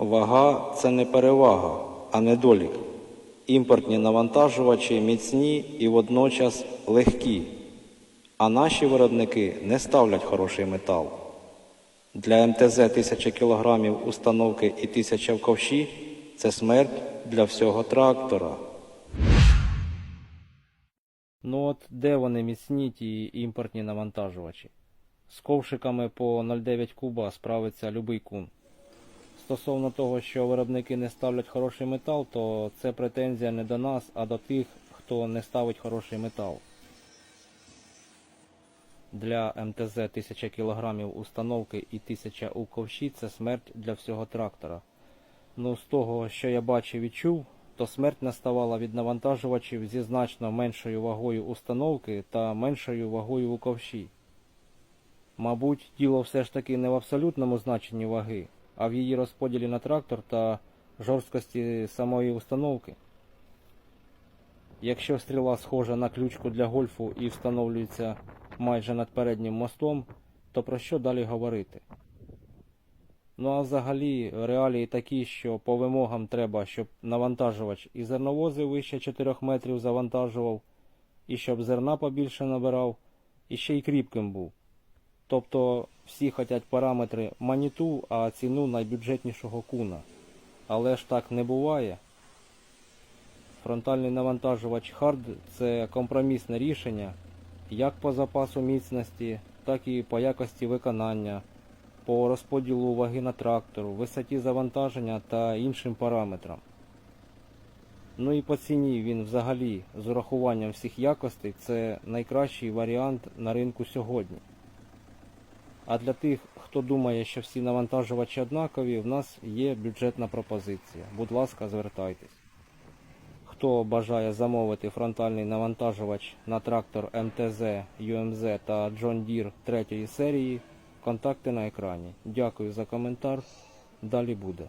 Вага це не перевага, а недолік. Імпортні навантажувачі міцні і водночас легкі, а наші виробники не ставлять хороший метал. Для МТЗ 1000 кг установки і 1000 в ковші це смерть для всього трактора. Ну от де вони міцні ті імпортні навантажувачі? З ковшиками по 0,9 куба справиться любий кун. Стосовно того, що виробники не ставлять хороший метал, то це претензія не до нас, а до тих, хто не ставить хороший метал. Для МТЗ 1000 кг установки і 1000 у ковші це смерть для всього трактора. Ну, з того, що я бачив і чув, то смерть наставала від навантажувачів зі значно меншою вагою установки та меншою вагою у ковші. Мабуть, діло все ж таки не в абсолютному значенні ваги, а в її розподілі на трактор та жорсткості самої установки. Якщо стріла схожа на ключку для гольфу і встановлюється майже над переднім мостом, то про що далі говорити? Ну а взагалі реалії такі, що по вимогам треба, щоб навантажувач і зерновози вище 4 метрів завантажував, і щоб зерна побільше набирав, і ще й кріпким був. Тобто всі хочуть параметри маніту, а ціну найбюджетнішого куна. Але ж так не буває. Фронтальний навантажувач Hard це компромісне рішення як по запасу міцності, так і по якості виконання, по розподілу ваги на трактору, висоті завантаження та іншим параметрам. Ну і по ціні він взагалі з урахуванням всіх якостей це найкращий варіант на ринку сьогодні. А для тих, хто думає, що всі навантажувачі однакові, в нас є бюджетна пропозиція. Будь ласка, звертайтесь. Хто бажає замовити фронтальний навантажувач на трактор МТЗ, ЮМЗ та John Deere 3 серії, контакти на екрані. Дякую за коментар. Далі буде.